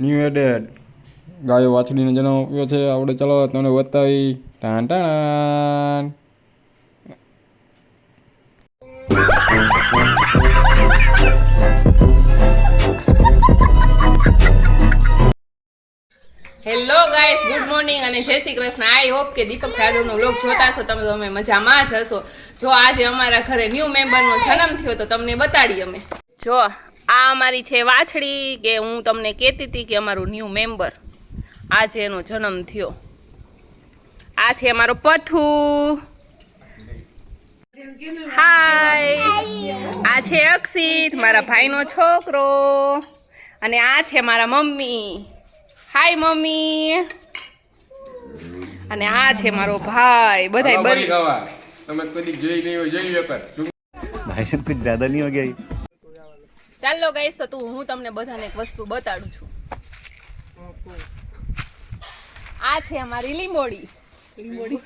New added ગાયો વાછડીને આપ્યો છે આપણે ચલો, તમને બતાવી. ટાણ ટાણ હેલો ગાઈસ ગુડ મોર્નિંગ અને જય શ્રી કૃષ્ણ. આઈ હોપ કે દીપક જાદવનો વ્લોગ જોતા છો તમે તમે મજામાં જ હશો. જો આજે અમારા ઘરે ન્યૂ મેમ્બરનો જન્મ થયો તો તમને બતાડી અમે. જો આ અમારી છે વાછડી કે હું તમને કહેતી હતી કે અમારું ન્યૂ મેમ્બર આજે એનો જન્મ થયો. આ છે અમારો પથુ. હાય આ છે અક્ષિત મારા ભાઈનો છોકરો. અને આ છે મારા મમ્મી. Hi mummy. અને આ છે મારો ભાઈ. બધા તમે કદી જોઈ નહીં જોઈ વેપાર ભાઈ કુછ જ્યાદા નહીં હો ગયા ચાલો ગઈશ તો તું હું તમને બધાને એક વસ્તુ બતાડું છું. આ છે અમારી લીંબોડી લીંબોડી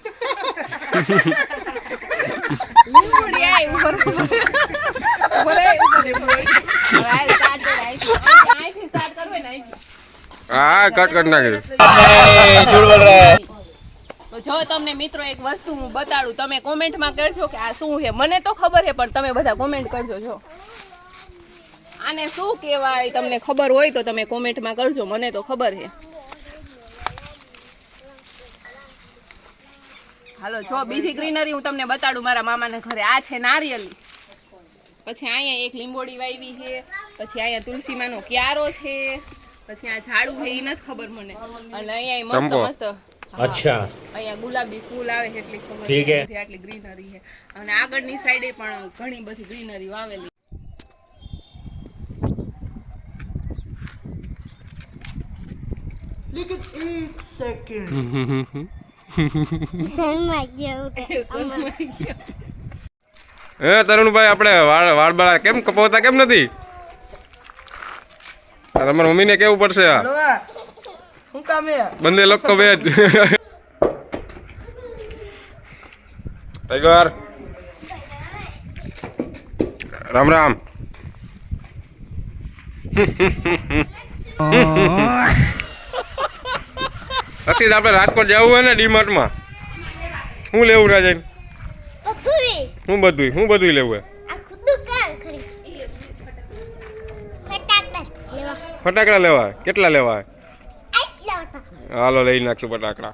લીંબોડી આય ઉપર અહીંથી. હા કટ કટ નાખી તો જો તમને મિત્રો એક વસ્તુ હું બતાડું તમે કોમેન્ટમાં કરજો કે આ શું છે? મને તો ખબર છે પણ તમે બધા કોમેન્ટ કરજો જો. આને શું કહેવાય? તમને ખબર હોય તો તમે કોમેન્ટમાં કરજો મને તો ખબર છે. હાલો જો બીજી ગ્રીનરી હું તમને બતાડું મારા મામાના ઘરે. આ છે નારિયેલી. પછી અહીંયા એક લીંબોડી વાવી છે પછી અહીંયા તુલસીમાંનો ક્યારો છે પછી આ ઝાડુ છે એ નથી ખબર મને. અને અહીંયા મસ્ત મસ્ત અચ્છા. અહીંયા ગુલાબી ફૂલ આવે એટલી ખબર છે. આટલી ગ્રીનરી છે. અને આગળની સાઈડે પણ ઘણી બધી ગ્રીનરી વાવેલી શરમાઈ ગયો કે હે તરુણભાઈ આપણે વાળ વાળબાળા કેમ કપાવતા કેમ નથી? તમારા મમ્મીને કેવું પડશે આ? હું કામે બંને લોકો બે ટાઈગર. રામ રામ. અક્ષિત આપણે રાજકોટ જવું હોય ને ડીમાર્ટમાં. શું લેવું રાજા શું બધું શું બધું લેવું હે ખરી. ફટાકડા લેવા. કેટલા લેવા હાલો લઈ નાખશું ફટાકડા.